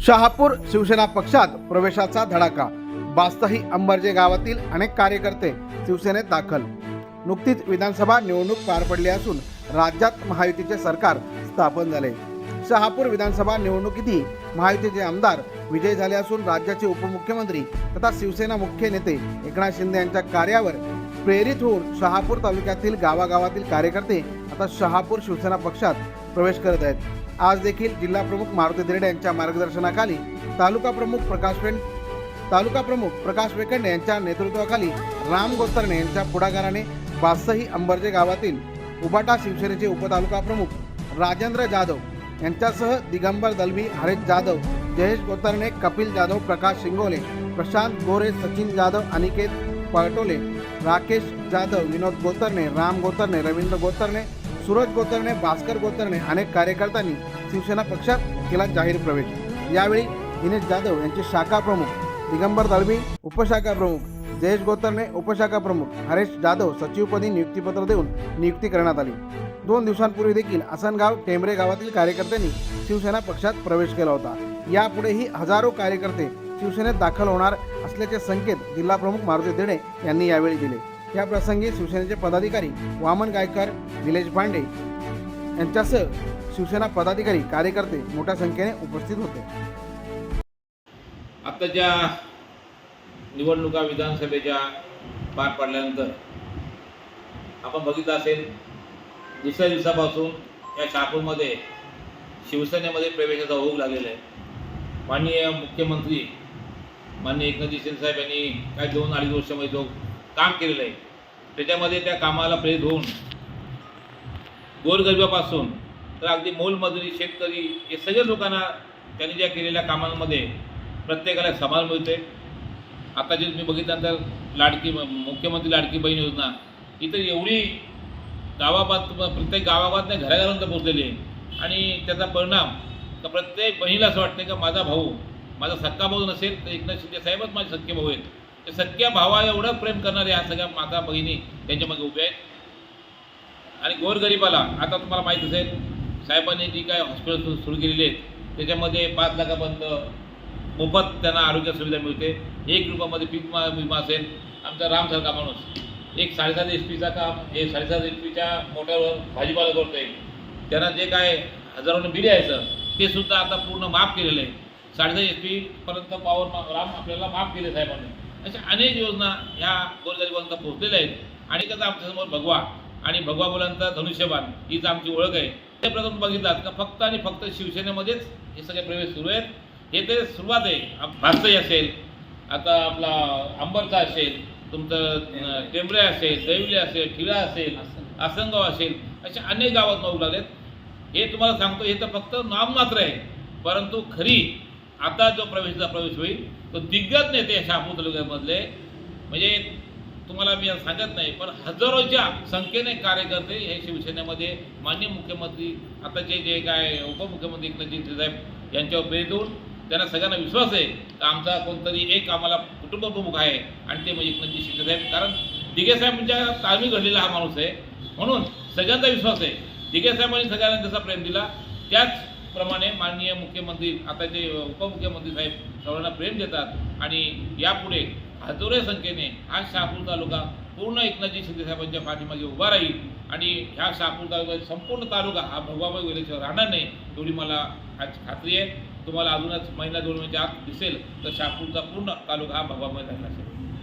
शहापूर शिवसेना पक्षात प्रवेशाचा धडाका. बास्तही अंबर्जे गावातील अनेक कार्यकर्ते शिवसेनेत दाखल. नुकतीच विधानसभा निवडणूक पार पडली असून राज्यात महायुतीचे सरकार स्थापन झाले. शहापूर विधानसभा निवडणुकीतही महायुतीचे आमदार विजय झाले असून राज्याचे उपमुख्यमंत्री तथा शिवसेना मुख्य नेते एकनाथ शिंदे यांच्या कार्यावर प्रेरित होऊन शहापूर तालुक्यातील गावागावातील कार्यकर्ते आता शहापूर शिवसेना पक्षात प्रवेश करत आहेत. आज देखील जिल्हा प्रमुख मारुती दिरडे यांच्या मार्गदर्शनाखाली तालुका प्रमुख प्रकाश वें तालुका प्रमुख प्रकाश वेकंडे यांच्या नेतृत्वाखाली राम गोस्तरणे यांच्या पुढाकाराने बासही अंबर्जे गावातील उबाटा शिवसेनेचे उपतालुका प्रमुख राजेंद्र जाधव यांच्यासह दिगंबर दलवी हरेश जाधव जयेश गोतरणे कपिल जाधव प्रकाश शिंगोले प्रशांत गोरे सचिन जाधव अनिकेत पळटोले राकेश जाधव विनोद गोतरणे राम गोतरणे रवींद्र गोतरणे सूरज गोतरणे भास्कर गोतरणे अनेक कार्यकर्त्यांनी शिवसेना पक्षात केला जाहीर प्रवेश. यावेळी दिनेश जाधव यांचे शाखा प्रमुख दिगंबर दळवी उपशाखा प्रमुख जयेश गोतरणे उपशाखा प्रमुख हरेश जाधव सचिवपदी नियुक्तीपत्र देऊन नियुक्ती करण्यात आली. दोन दिवसांपूर्वी देखील आसनगाव टेंबरे गावातील कार्यकर्त्यांनी शिवसेना पक्षात प्रवेश केला होता. यापुढेही हजारो कार्यकर्ते शिवसेनेत दाखल होणार असल्याचे संकेत जिल्हा प्रमुख मारुती देणे यांनी यावेळी दिले. या प्रसंगी शिवसेनेचे पदाधिकारी वामन गायकर निलेश भांडे यांच्यासह शिवसेना पदाधिकारी कार्यकर्ते मोठ्या संख्येने उपस्थित होते. आत्ताच्या निवडणुका विधानसभेच्या पार पडल्यानंतर आपण बघितलं असेल दुसऱ्या दिवसापासून या शहापूरमध्ये शिवसेनेमध्ये प्रवेशाचा ओघ लागलेला आहे. माननीय मुख्यमंत्री माननीय एकनाथजी शिंदेसाहेब यांनी काय दोन अडीच वर्षामध्ये जो काम केलेलं आहे. त्याच्यामध्ये त्या कामाला प्रेरित होऊन गोरगरिबापासून तर अगदी मोलमजुरी शेतकरी हे सगळ्या लोकांना त्यांनी ज्या केलेल्या कामांमध्ये प्रत्येकाला समान मिळते आता जे तुम्ही बघितल्यानंतर लाडकी मुख्यमंत्री लाडकी बहीण योजना इथं एवढी गावाबात प्रत्येक गावागावात नाही घराघरांत पोचलेली आहे. आणि त्याचा परिणाम तर प्रत्येक बहिणीला असं वाटतं का माझा भाऊ माझा सक्का भाऊ नसेल तर एकनाथ शिंदे साहेबच माझे सख्खे भाऊ आहेत. सख्या भावा एवढं प्रेम करणारे ह्या सगळ्या माता बहिणी त्यांच्या मागे उभ्या आहेत. आणि गोरगरिबाला आता तुम्हाला माहीत असेल साहेबांनी जी काय हॉस्पिटल सुरू सुरू केलेली आहेत त्याच्यामध्ये पाच लाखापर्यंत मोफत त्यांना आरोग्य सुविधा मिळते. एक रुपयामध्ये पीक विमा विमा असेल आमचा रामसारखा माणूस. एक साडेसात एच पीचा काम हे साडेसात एच पीच्या मोठ्यावर भाजीपाला करतो आहे त्यांना जे काय हजारोने बिल यायचं ते सुद्धा आता पूर्ण माफ केलेलं आहे. साडेसात एच पीपर्यंत पॉवर मा राम आपल्याला माफ केले साहेबांनी. अशा अनेक योजना ह्या गोरगरिबांना पोहोचलेल्या आहेत. आणि कसं आमच्यासमोर भगवा आणि भगवा मुलांचा धनुष्यबाण हीच आमची ओळख आहे. ते प्रथम बघितलात का फक्त आणि फक्त शिवसेनेमध्येच हे सगळे प्रवेश सुरू आहेत. हे ते सुरुवात आहे. भास्तई असेल आता आपला आंबरचा असेल तुमचं टेंबरे असेल दैवले असेल ठिळा असेल आसनगाव असेल अशा अनेक गावात नऊ लागलेत हे तुम्हाला सांगतो हे तर फक्त नाममात्र आहे. परंतु खरी आता जो प्रवेशचा प्रवेश होईल तो दिग्गज नेते शहापूर तालुक्यामधले म्हणजे तुम्हाला मी सांगत नाही पण हजारोच्या संख्येने कार्यकर्ते हे शिवसेनेमध्ये माननीय मुख्यमंत्री आताचे जे काय उपमुख्यमंत्री एकनाथजी शिंदे साहेब यांच्यावर भेटून त्यांना सगळ्यांना विश्वास आहे का आमचा कोणतरी एक आम्हाला कुटुंब प्रमुख आहे आणि ते म्हणजे एकनाथजी शिंदे साहेब. कारण दिगेसाहेबांच्या तालमी घडलेला हा माणूस आहे. म्हणून सगळ्यांचा विश्वास आहे. दिगेसाहेबांनी सगळ्यांना जसा प्रेम दिला त्याच त्याचप्रमाणे माननीय मुख्यमंत्री आता जे उपमुख्यमंत्री साहेब सर्वांना प्रेम देतात आणि यापुढे हजारो संख्येने हा शहापूर तालुका पूर्ण एकनाथजी शिंदेसाहेबांच्या पाठीमागे उभा राहील आणि ह्या शहापूर तालुक्यात संपूर्ण तालुका हा भगवाबाई गेल्याशिवाय राहणार नाही एवढी मला आज खात्री आहे. तुम्हाला अजूनच महिना दोन महिन्याच्या आत दिसेल तर शहापूरचा पूर्ण तालुका हा भगवाबाई राहणार असेल